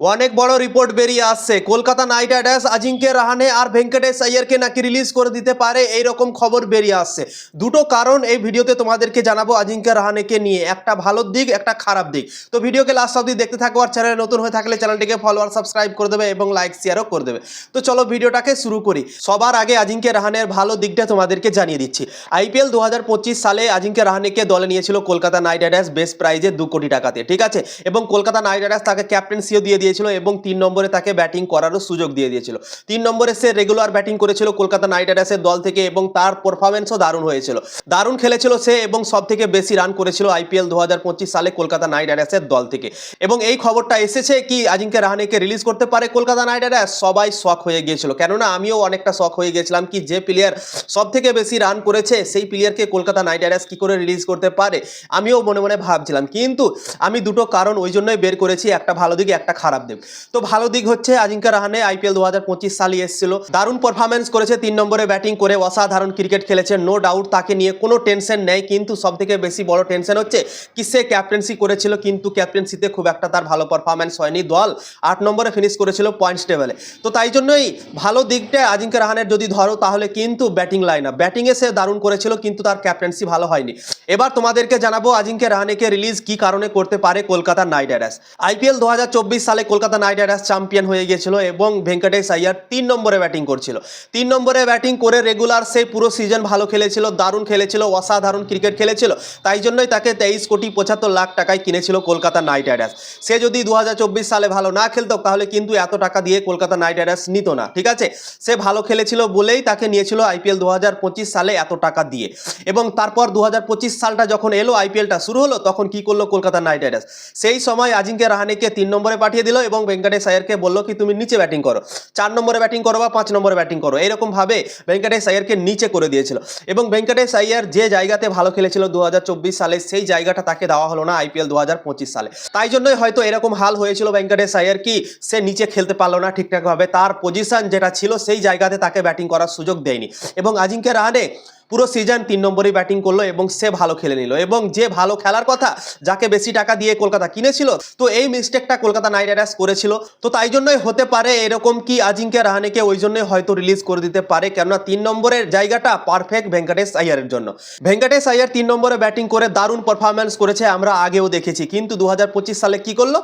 অনেক বড় রিপোর্ট বেরিয়ে আসছে। কলকাতা নাইট রাইডার্স আজিঙ্কে রাহানে আর ভেঙ্কটেশ আইয়ারকে নাকি রিলিজ করে দিতে পারে এই রকম খবর বেরিয়ে আসছে। দুটো কারণ এই ভিডিওতে তোমাদেরকে জানাব আজিঙ্কে রাহানেকে নিয়ে। একটা ভালো দিক, একটা খারাপ দিক। তো ভিডিওকে লাস্ট অবধি দেখতে থাকো আর চ্যানেলে নতুন হয়ে থাকলে চ্যানেলটিকে ফলো আর সাবস্ক্রাইব করে দেবে এবং লাইক শেয়ারও করে দেবে। তো চলো ভিডিওটাকে শুরু করি। সবার আগে আজিঙ্কে রাহানের ভালো দিকটা তোমাদেরকে জানিয়ে দিচ্ছি। আইপিএল দু হাজার পঁচিশ সালে আজিঙ্কে রাহানেকে দলে নিয়েছিল কলকাতা নাইট রাইডার্স বেস্ট প্রাইজে দু কোটি টাকাতে, ঠিক আছে? এবং কলকাতা নাইট রাইডার্স তাকে ক্যাপ্টেন্সিও দিয়ে দিয়েছিল এবং তিন নম্বরে তাকে ব্যাটিং করারও সুযোগ দিয়ে দিয়েছিল। তিন নম্বরে সে রেগুলার ব্যাটিং করেছিল কলকাতা নাইট রাইডার্সের দল থেকে এবং তার পারফরমেন্সও দারুণ হয়েছিল। দারুণ খেলেছিল সে এবং সব থেকে বেশি রান করেছিল আইপিএল দু হাজার পঁচিশ সালে কলকাতা নাইট রাইডার্সের দল থেকে। এবং এই খবরটা এসেছে কি আজিঙ্কে রাহানেকে রিলিজ করতে পারে কলকাতা নাইট রাইডার্স? সবাই শখ হয়ে গিয়েছিল। কেননা আমিও অনেকটা শখ হয়ে গেছিলাম কি যে প্লেয়ার সব থেকে বেশি রান করেছে, সেই প্লেয়ারকে কলকাতা নাইট রাইডার্স কি করে রিলিজ করতে পারে? আমিও মনে মনে ভাবছিলাম। কিন্তু আমি দুটো কারণ ওই জন্যই বের করেছি, একটা ভালো দিক, একটা খারাপ দিক তো ভালো দিক হচ্ছে আজিঙ্কা রাহানে আইপিএল দু হাজার পঁচিশ সালে এসেছিল। দারুণ পারফরমেন্স করেছে, তিন নম্বরে ব্যাটিং করে অসাধারণ ক্রিকেট খেলেছে নো ডাউট তাকে নিয়ে কোনো টেনশন নেই, কিন্তু সব থেকে বেশি বড় টেনশন হচ্ছে কি সে ক্যাপ্টেন্সি করেছিল, কিন্তু ক্যাপ্টেন্সিতে খুব একটা তার ভালো পারফরমেন্স হয়নি। দল আট নম্বরে ফিনিশ করেছিল পয়েন্টস টেবিলে তো তাই জন্যই ভালো দিকটা আজিঙ্কা রাহানের যদি ধরো, তাহলে কিন্তু ব্যাটিং লাইন আপ ব্যাটিংয়ে সে দারুণ করেছিল, কিন্তু তার ক্যাপ্টেন্সি ভালো হয়নি। এবার তোমাদেরকে জানাব আজিঙ্কে রাহানেকে রিলিজ কি কারণে করতে পারে কলকাতা নাইট রাইডার্স। আইপিএল দু হাজার চব্বিশ সালে কলকাতা নাইট রাইডার্স চ্যাম্পিয়ন হয়ে গিয়েছিল এবং ভেঙ্কটেশ আইয়ার তিন নম্বরে ব্যাটিং করছিল। তিন নম্বরে ব্যাটিং করে রেগুলার সে পুরো সিজন ভালো খেলেছিল, দারুণ খেলেছিল, অসাধারণ ক্রিকেট খেলেছিল। তাই জন্যই তাকে তেইশ কোটি পঁচাত্তর লাখ টাকায় কিনেছিল কলকাতা নাইট রাইডার্স। সে যদি দু হাজার চব্বিশ সালে ভালো না খেলতো, তাহলে কিন্তু এত টাকা দিয়ে কলকাতা নাইট রাইডার্স নিত না, ঠিক আছে? সে ভালো খেলেছিল বলেই তাকে নিয়েছিল আইপিএল দু হাজার পঁচিশ সালে এত টাকা দিয়ে। এবং তারপর দু হাজার পঁচিশ সালটা যখন এলো, আইপিএলটা শুরু হলো, তখন কি করল কলকাতা নাইট রাইডার্স? সেই সময় আজিঙ্কে রাহানেকে তিন নম্বরে পাঠিয়ে দিল এবং ভেঙ্কটেশ আয়ারকে বলল কি, তুমি নিচে ব্যাটিং করো। চার নম্বরে ব্যাটিং করো বা পাঁচ নম্বরে ব্যাটিং করো। এরকম ভাবে ভেঙ্কটেশ আয়ারকে নিচে করে দিয়েছিল। এবং ভেঙ্কটেশ আয়ার যে জায়গাতে ভালো খেলেছিল দু হাজার চব্বিশ সালে, সেই জায়গাটা তাকে দেওয়া হলো না আইপিএল দু হাজার পঁচিশ সালে। তাই জন্যই হয়তো এরকম হাল হয়েছিল ভেঙ্কটেশ আয়ার কি, সে নিচে খেলতে পারল না ঠিকঠাকভাবে তার পজিশন যেটা ছিল, সেই জায়গাতে তাকে ব্যাটিং করার সুযোগ দেয়নি। এবং আজিঙ্কে রাহানে পুরো সিজন তিন নম্বরেই ব্যাটিং করল এবং সে ভালো খেলে নিল। এবং যে ভালো খেলার কথা যাকে বেশি টাকা দিয়ে কলকাতা কিনেছিল, তো এই মিস্টেকটা কলকাতা নাইট রাইডার্স করেছিল। তো তাই জন্যই হতে পারে এরকম কি আজিঙ্কে রাহানেকে ওই জন্যই হয়তো রিলিজ করে দিতে পারে, কেননা তিন নম্বরের জায়গাটা পারফেক্ট ভেঙ্কটেশ আইয়ারের জন্য। ভেঙ্কটেশ আইয়ার তিন নম্বরে ব্যাটিং করে দারুণ পারফরমেন্স করেছে, আমরা আগেও দেখেছি। কিন্তু দু হাজার পঁচিশ সালে কি করল?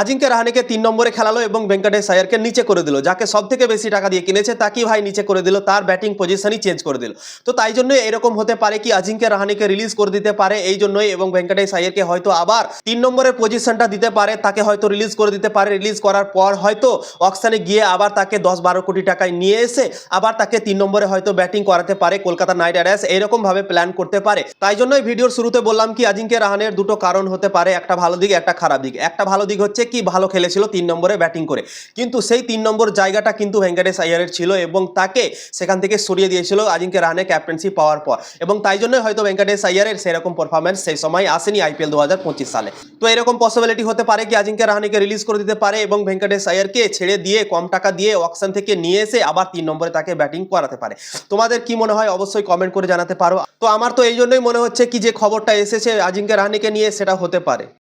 আজিঙ্কে রাহানেকে তিন নম্বরে খেলালো এবং ভেঙ্কটেশ আয়ারকে নিচে করে দিল, যাকে সব থেকে বেশি টাকা দিয়ে কিনেছে তাকেই ভাই নিচে করে দিল? তার ব্যাটিং পজিশনই চেঞ্জ করে দিল। তো তাই জন্য এরকম হতে পারে কি আজিঙ্কে রাহানেকে রিলিজ করে দিতে পারে, এই জন্যই এবং ভেঙ্কটেশ আয়ারকে হয়তো আবার তিন নম্বরের পজিশনটা দিতে পারে, তাকে হয়তো রিলিজ করে দিতে পারে। রিলিজ করার পর হয়তো অকশানে গিয়ে আবার তাকে দশ বারো কোটি টাকায় নিয়ে এসে আবার তাকে তিন নম্বরে হয়তো ব্যাটিং করাতে পারে কলকাতা নাইট রাইডার্স। এরকম ভাবে প্ল্যান করতে পারে। তাই জন্যই ভিডিওর শুরুতে বললাম কি আজিঙ্কে রাহানের দুটো কারণ হতে পারে, একটা ভালো দিক, একটা খারাপ দিক। একটা ভালো দিক হচ্ছে কি, ভালো খেলেছিল তিন নম্বরে ব্যাটিং করে। কিন্তু সেই তিন নম্বর জায়গাটা কিন্তু ভেঙ্কটেশ আয়ারের ছিল এবং তাকে সেখান থেকে সরিয়ে দিয়েছিল আজিঙ্কে রাহানে ক্যাপ্টেন্সি পাওয়ার পর। এবং তাই জন্যই হয়তো ভেঙ্কটেশ আয়ারের সেরকম পারফরমেন্স সেই সময় আসেনি আইপিএল দুহাজার পঁচিশ সালে। তো এরকম পসিবিলিটি হতে পারে কি আজিঙ্কে রাহানিকে রিলিজ করে দিতে পারে এবং ভেঙ্কটেশ আয়ারকে ছেড়ে দিয়ে, কম টাকা দিয়ে অকশন থেকে নিয়ে এসে আবার তিন নম্বরে তাকে ব্যাটিং করাতে পারে। তোমাদের কি মনে হয়? অবশ্যই কমেন্ট করে জানাতে পারো। তো আমার তো এই জন্যই মনে হচ্ছে কি যে খবরটা এসেছে আজিঙ্কে রাহানিকে নিয়ে সেটা হতে পারে।